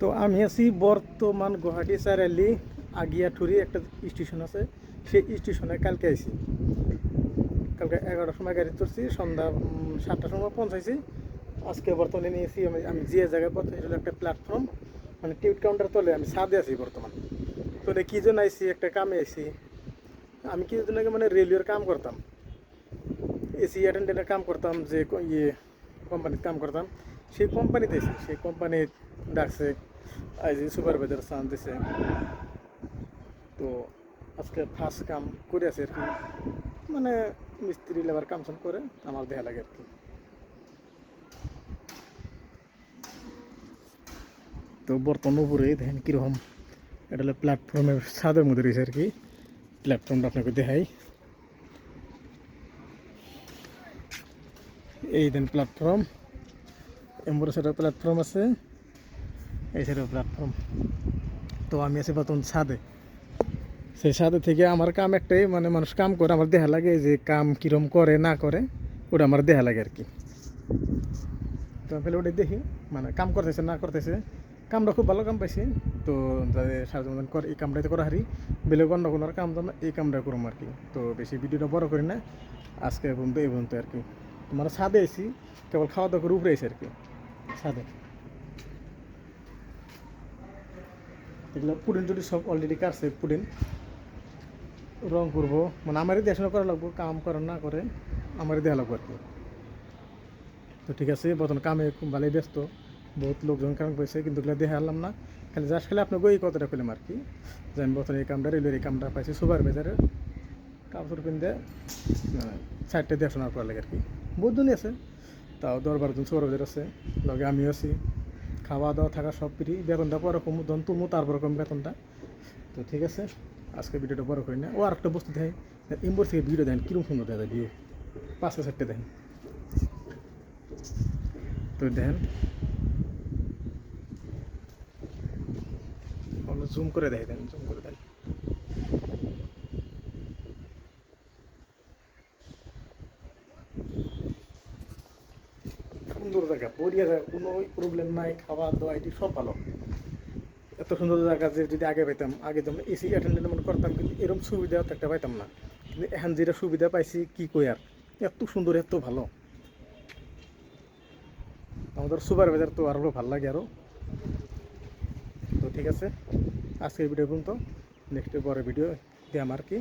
তো আমি আছি বর্তমান গুয়াহাটি চারালি আগিয়াঠুরি একটা স্টেশন আছে। সেই স্টেশনে কালকে আইছি। কালকে এগারোটার সময় গাড়ি তুলছি সন্ধ্যা সাতটার সময় পৌঁছাইছি। আজকে বর্তমানে নিয়েছি আমি আমি যে জায়গায় পৌঁছাইছি হলো একটা প্ল্যাটফর্ম মানে টিকিট কাউন্টার তলে আমি সাদে আছি বর্তমান। তো কী জন্য আইছি একটা কামে আইছি। আমি কিছুদিন আগে মানে রেলওয়ের কাম করতাম। এসি অ্যাটেন্ডেন্টের কাম করতাম, যে ইয়ে কোম্পানিতে কাম করতাম। সেই কোম্পানিতে সেই কোম্পানি ডাকছে আইজি সুপারভাইজার সান দিছে। তো আজকে ফার্স্ট কাম করে আছে আর কি। মানে মিস্ত্রি লেবার কাম সাম করে, আমার দেয়া লাগে আর কি। তো বর্তমান উপরে দেখেন কীরকম এটা হলো প্ল্যাটফর্মের ছাদের মধ্যে রয়েছে আর কি। প্ল্যাটফর্মটা আপনাকে দেখাই। এই দেন প্ল্যাটফর্ম এম্বর সাইডের প্ল্যাটফর্ম আছে। এই সাইডের প্ল্যাটফর্ম তো আমি আছি বর্তমান ছাদে। সেই ছাদে থেকে আমার কাম একটাই মানে মানুষ কাম করে আমার দেহা লাগে যে কাম কিরম করে না করে ওটা আমার দেহা লাগে আর কি। তো আমি ওটা দেখি। মানে কাম করতেছে না করতেছে। কামটা খুব ভালো কাম পাইছি। তো যাদের সারাজন করে এই কামটাতে করা হারি। বেলেগ অন্য কোনো কাম দাম না, এই কামটা করুম আর কি। তো বেশি ভিডিওটা বড় করি না। আজকে পর্যন্ত এই পর্যন্ত আর কি। মানে ছাদে এসি কেবল খাওয়া দাওয়া করে উপরে এসে আর কি। ছাদে এগুলো পুডিন টুডি সব অলরেডি কাটছে পুডিন রং করব। মানে আমারই দেখাশোনা করা লাগবো, কাম করে না করে আমারই দেখা লাগবো আর কি। তো ঠিক আছে, বর্তমান কামে ভালোই ব্যস্ত। বহুত লোকজন কাম করেছে, কিন্তু এগুলো দেখা আনলাম না। খালি জাস্ট খালি আপনাকে ওই কথাটা পেলাম আর কি, যে আমি বর্তমানে এই কামটা রেলের এই কামটা পাইছি সুপার বাজারে কাপড় পিনতে সাইডটা দেখাশোনা করা লাগে আর কি। বহুত জনই আছে। তাও দশ বারোজন সুপার আছে, লগে আমিও আছি। খাওয়া দাওয়া থাকা সব ফ্রি, বেতনটা পরে কমু, ধন তুমু, তারপর কম বেতনটা। তো ঠিক আছে, আজকে ভিডিওটা বড় করি না। ও আর একটা বস্তু দেয় ইম্বোর থেকে ভিডিও দেন কীরকম সুন্দর দেখা যায় ভিউ। পাঁচটা চারটে দেখেন তো দেখেন জুম করে দেয় দেন জুম করে দেন সুন্দর জায়গা। বড়িয়া জায়গা কোনো প্রবলেম নাই, খাওয়া দাওয়া, এটি সব ভালো। এত সুন্দর জায়গা যে যদি আগে পাইতাম, আগে তো এসি অ্যাটেন্ডেন্ট মনে করতাম, কিন্তু এরকম সুবিধা একটা পাইতাম না। কিন্তু এখন যেটা সুবিধা পাইছি, কি কই আর? এত সুন্দর, এত ভালো। আমাদের সুপার বাজার তো আরও ভালো লাগে আরও তো ঠিক আছে, আজকের ভিডিও পর্যন্ত। নেক্সট পরে ভিডিও দিয়ে আমার কি